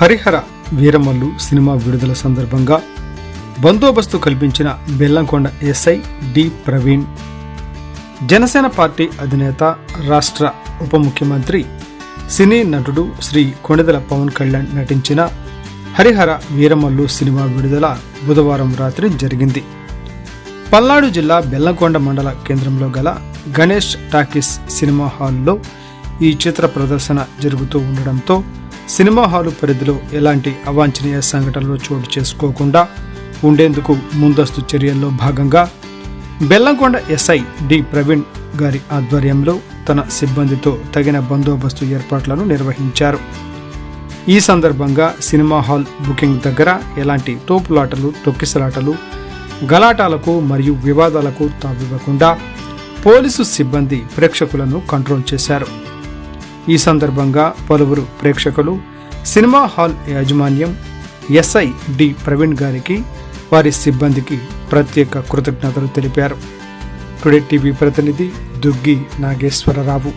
Harihara Veeramallu cinema విడుదల సందర్భంగా బందోబస్తు కల్పించిన Bellamkonda SI D Praveen Janasena party అధినేత రాష్ట్ర ఉప ముఖ్యమంత్రి సినీ నటుడు శ్రీ కొణిదల పవన్ కళ్యాణ్ నటించిన హరిహర వీరమల్లు సినిమా విడుదల బుధవారం రాత్రి జరిగింది. పల్నాడు జిల్లా బెల్లంకొండ మండల కేంద్రంలో గల గణేష్ టాకీస్ సినిమా హాల్లో ఈ చిత్ర ప్రదర్శన జరుగుతూ ఉండడంతో సినిమా హాలు పరిధిలో ఎలాంటి అవాంఛనీయ సంఘటనలు చోటు చేసుకోకుండా ఉండేందుకు ముందస్తు చర్యల్లో భాగంగా బెల్లంకొండ ఎస్ఐ డి ప్రవీణ్ గారి ఆధ్వర్యంలో తన సిబ్బందితో తగిన బందోబస్తు ఏర్పాట్లను నిర్వహించారు. ఈ సందర్భంగా సినిమా హాల్ బుకింగ్ దగ్గర ఎలాంటి తోపులాటలు తొక్కిసలాటలు గలాటాలకు మరియు వివాదాలకు తావివ్వకుండా పోలీసు సిబ్బంది ప్రేక్షకులను కంట్రోల్ చేశారు. ఈ సందర్భంగా పలువురు ప్రేక్షకులు సినిమా హాల్ యాజమాన్యం ఎస్ఐ డి ప్రవీణ్ గారికి వారి సిబ్బందికి ప్రత్యేక కృతజ్ఞతలు తెలిపారు. టుడే టీవీ ప్రతినిధి దుగ్గి నాగేశ్వరరావు.